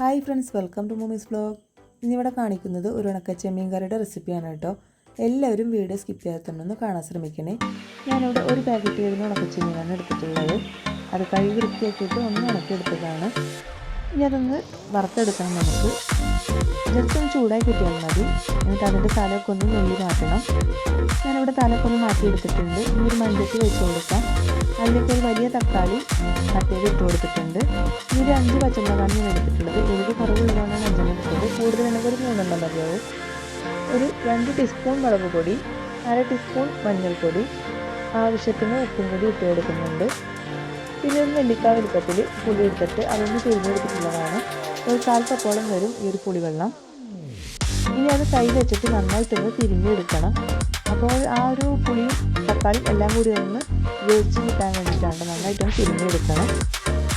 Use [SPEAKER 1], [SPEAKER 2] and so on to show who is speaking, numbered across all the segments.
[SPEAKER 1] Hi friends welcome to Moomi's vlog ഇന്നിവിടെ കാണിക്കുന്നത് ഒരു ഉണക്ക കറിയുടെ റെസിപ്പിയാണ് കേട്ടോ. എല്ലാവരും വീഡിയോ സ്കിപ്പ് ചെയ്യാതെ ഒന്ന് കാണാൻ ശ്രമിക്കണേ. ഞാനിവിടെ ഒരു പാക്കറ്റ് വരുന്ന ഉണക്കച്ചെമ്മീനാണ് എടുത്തിട്ടുള്ളത്. അത് കഴുകി വൃത്തിയാക്കിയിട്ട് ഒന്ന് ഉണക്കിയെടുത്തതാണ്. ഇനി അതൊന്ന് വറുത്തെടുക്കണം നമുക്ക്. ജസ്റ്റ് ഒന്ന് ചൂടായി കിട്ടിയാൽ മതി. എന്നിട്ട് അതിന്റെ തലയൊക്കെ ഒന്ന് നെല്ലി മാറ്റണം ഞാനിവിടെ തലയൊക്കെ ഒന്ന് മാറ്റിയെടുത്തിട്ടുണ്ട് ഇനി ഒരു മഞ്ചട്ടി വെച്ച് കൊടുക്കാം. അതിലേക്ക് ഒരു വലിയ തക്കാളി കട്ടയിൽ ഇട്ട് കൊടുത്തിട്ടുണ്ട്. ഈ ഒരു അഞ്ച് പച്ചമുളകാണ് ഞാൻ എടുത്തിട്ടുള്ളത്. എനിക്ക് കുറവുള്ളതാണ് അഞ്ചെണ്ണം എടുത്തത്. കൂടുതലുണ്ടെങ്കിൽ ഒരു മൂന്നെണ്ണം മതിയാവും ഒരു രണ്ട് ടീസ്പൂൺ മുളക് പൊടി അര ടീസ്പൂൺ മഞ്ഞൾപ്പൊടി ആവശ്യത്തിന് ഉപ്പും കൂടി ഇട്ട് കൊടുക്കുന്നുണ്ട്. പിന്നെ ഒരു നെല്ലിക്ക വലുപ്പത്തിൽ പുളി എടുത്തിട്ട് അതൊന്ന് തിരിഞ്ഞെടുത്തിട്ടുള്ളതാണ് ഒരു കാൽ കപ്പോളം വരും ഈ ഒരു പുളിവെള്ളം. ഇനി അത് കൈ വെച്ചിട്ട് നന്നായിട്ടൊന്ന് തിരിഞ്ഞെടുക്കണം. അപ്പോൾ ആ ഒരു പുളി തക്കാളി എല്ലാം കൂടി ഒന്ന് വേവിച്ച് കിട്ടാൻ വേണ്ടിയിട്ടാണ് നന്നായിട്ടൊന്ന് തിരിഞ്ഞെടുക്കണം.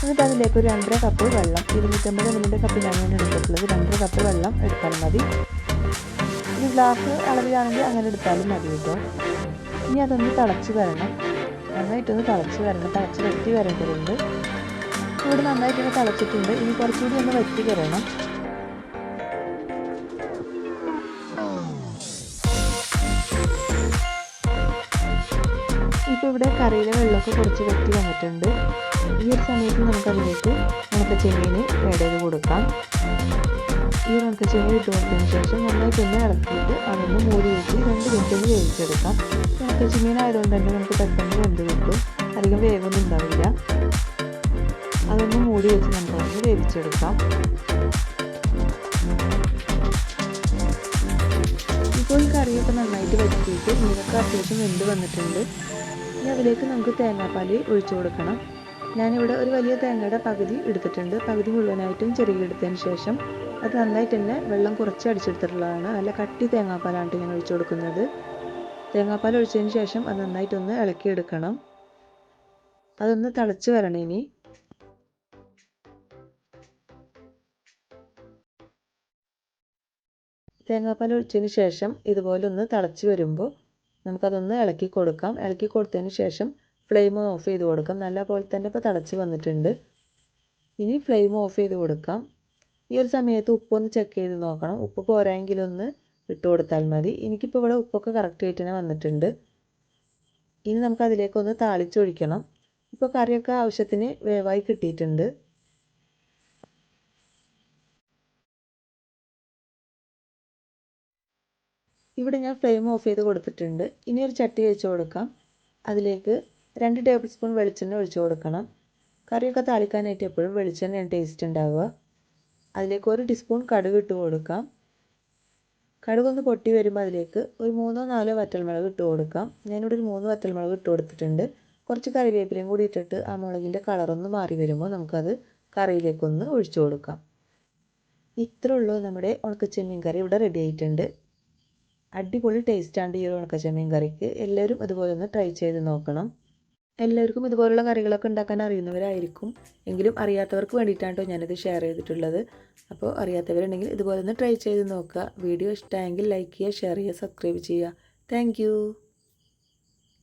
[SPEAKER 1] എന്നിട്ട് അതിലേക്ക് ഒരു രണ്ടര കപ്പ് വെള്ളം ഇരുന്നൂറ്റമ്പത് എമ്മിന്റെ കപ്പിലാണ് ഞാൻ എടുത്തിട്ടുള്ളത്. രണ്ടര കപ്പ് വെള്ളം എടുത്താൽ മതി. ഒരു ഗ്ലാസ് അളവിലാണെങ്കിൽ അങ്ങനെ എടുത്താലും മതി കേട്ടോ. ഇനി അതൊന്ന് തിളച്ച് വരണം. നന്നായിട്ടൊന്ന് തിളച്ച് വരണം. തിളച്ച് വെട്ടി വരേണ്ടതുണ്ട്. ഇവിടെ നന്നായിട്ടൊന്ന് തിളച്ചിട്ടുണ്ട്. ഇനി കുറച്ചുകൂടി ഒന്ന് വെട്ടി വരണം. ഇവിടെ കറിയിലെ വെള്ളമൊക്കെ കുറച്ച് വെട്ടി വന്നിട്ടുണ്ട്. ഈ ഒരു സമയത്ത് നമുക്കതിലേക്ക് ഉണക്ക ചെമ്മീന് ആഡ് ചെയ്ത് കൊടുക്കാം. ഈ ഉണക്ക ചെമ്മീൻ ഇട്ട് കൊടുത്തതിന് ശേഷം നന്നായിട്ടൊന്ന് ഇളക്കിയിട്ട് അതൊന്ന് മൂടി വെച്ച് രണ്ട് മിനിറ്റ് വേവിച്ചെടുക്കാം. ഉണക്ക ചെമ്മീൻ ആയതുകൊണ്ട് തന്നെ നമുക്ക് പെട്ടെന്ന് വെന്ത് കിട്ടും. അധികം വേഗമൊന്നും ഉണ്ടാവില്ല. അതൊന്ന് മൂടി വെച്ച് നമുക്കൊന്ന് വേവിച്ചെടുക്കാം. ഇപ്പോൾ ഈ കറിയൊക്കെ നന്നായിട്ട് വെച്ചിട്ട് മീനൊക്കെ അത്യാവശ്യം വെന്ത് വന്നിട്ടുണ്ട്. ഇനി അതിലേക്ക് നമുക്ക് തേങ്ങാപ്പാൽ ഒഴിച്ചു കൊടുക്കണം. ഞാനിവിടെ ഒരു വലിയ തേങ്ങയുടെ പകുതി എടുത്തിട്ടുണ്ട്. പകുതി മുഴുവനായിട്ടും ചെറുകിയെടുത്തതിന് ശേഷം അത് നന്നായിട്ട് തന്നെ വെള്ളം കുറച്ച് അടിച്ചെടുത്തിട്ടുള്ളതാണ്. നല്ല കട്ടി തേങ്ങാപ്പാലാണ് ഞാൻ ഒഴിച്ചു കൊടുക്കുന്നത്. തേങ്ങാപ്പാൽ ഒഴിച്ചതിന് ശേഷം അത് നന്നായിട്ടൊന്ന് ഇളക്കിയെടുക്കണം അതൊന്ന് തിളച്ച് വരണം ഇനി. തേങ്ങാപ്പാൽ ഒഴിച്ചതിന് ശേഷം ഇതുപോലെ ഒന്ന് തിളച്ച് വരുമ്പോൾ നമുക്കതൊന്ന് ഇളക്കി കൊടുക്കാം. ഇളക്കി കൊടുത്തതിന് ശേഷം ഫ്ലെയിം ഓഫ് ചെയ്ത് കൊടുക്കാം. നല്ല പോലെ തന്നെ ഇപ്പോൾ തിളച്ച് വന്നിട്ടുണ്ട്. ഇനി ഫ്ലെയിം ഓഫ് ചെയ്ത് കൊടുക്കാം. ഈ ഒരു സമയത്ത് ഉപ്പൊന്ന് ചെക്ക് ചെയ്ത് നോക്കണം. ഉപ്പ് പോരായെങ്കിലൊന്ന് ഇട്ട് കൊടുത്താൽ മതി. എനിക്കിപ്പോൾ ഇവിടെ ഉപ്പൊക്കെ കറക്റ്റ് ആയിട്ട് തന്നെ വന്നിട്ടുണ്ട്. ഇനി നമുക്ക് അതിലേക്കൊന്ന് താളിച്ചൊഴിക്കണം. ഇപ്പോൾ കറിയൊക്കെ ആവശ്യത്തിന് വേവായി കിട്ടിയിട്ടുണ്ട്. ഇവിടെ ഞാൻ ഫ്ലെയിം ഓഫ് ചെയ്ത് കൊടുത്തിട്ടുണ്ട്. ഇനി ഒരു ചട്ടി വെച്ച് കൊടുക്കാം. അതിലേക്ക് രണ്ട് ടേബിൾ സ്പൂൺ വെളിച്ചെണ്ണ ഒഴിച്ച് കൊടുക്കണം. കറിയൊക്കെ താളിക്കാനായിട്ട് എപ്പോഴും വെളിച്ചെണ്ണയാണ് ടേസ്റ്റ് ഉണ്ടാവുക. അതിലേക്ക് ഒരു ടീസ്പൂൺ കടുക് ഇട്ട് കൊടുക്കാം. കടുകൊന്ന് പൊട്ടി വരുമ്പോൾ അതിലേക്ക് ഒരു മൂന്നോ നാലോ വറ്റൽമുളക് ഇട്ട് കൊടുക്കാം. ഞാനിവിടെ ഒരു മൂന്ന് വറ്റൽമുളക് ഇട്ട് കൊടുത്തിട്ടുണ്ട്. കുറച്ച് കറിവേപ്പിലയും കൂടി ഇട്ടിട്ട് ആ മുളകിന്റെ കളറൊന്ന് മാറി വരുമ്പോൾ നമുക്കത് കറിയിലേക്കൊന്ന് ഒഴിച്ചു കൊടുക്കാം. ഇത്രയുള്ളൂ നമ്മുടെ ഉണക്കച്ചെമ്മീൻ കറി ഇവിടെ റെഡി ആയിട്ടുണ്ട്. അടിപൊളി ടേസ്റ്റാണ് ഈ ഉണക്കച്ചെമ്മീൻ കറിക്ക്. എല്ലാവരും ഇതുപോലെ ഒന്ന് ട്രൈ ചെയ്ത് നോക്കണം. എല്ലാവർക്കും ഇതുപോലുള്ള കറികളൊക്കെ ഉണ്ടാക്കാൻ അറിയുന്നവരായിരിക്കും. എങ്കിലും അറിയാത്തവർക്ക് വേണ്ടിയിട്ടാണ് കേട്ടോ ഞാനിത് ഷെയർ ചെയ്തിട്ടുള്ളത്. അപ്പോൾ അറിയാത്തവരുണ്ടെങ്കിൽ ഇതുപോലെ ഒന്ന് ട്രൈ ചെയ്ത് നോക്കുക. വീഡിയോ ഇഷ്ടമായെങ്കിൽ ലൈക്ക് ചെയ്യുക ഷെയർ ചെയ്യുക സബ്സ്ക്രൈബ് ചെയ്യുക. താങ്ക്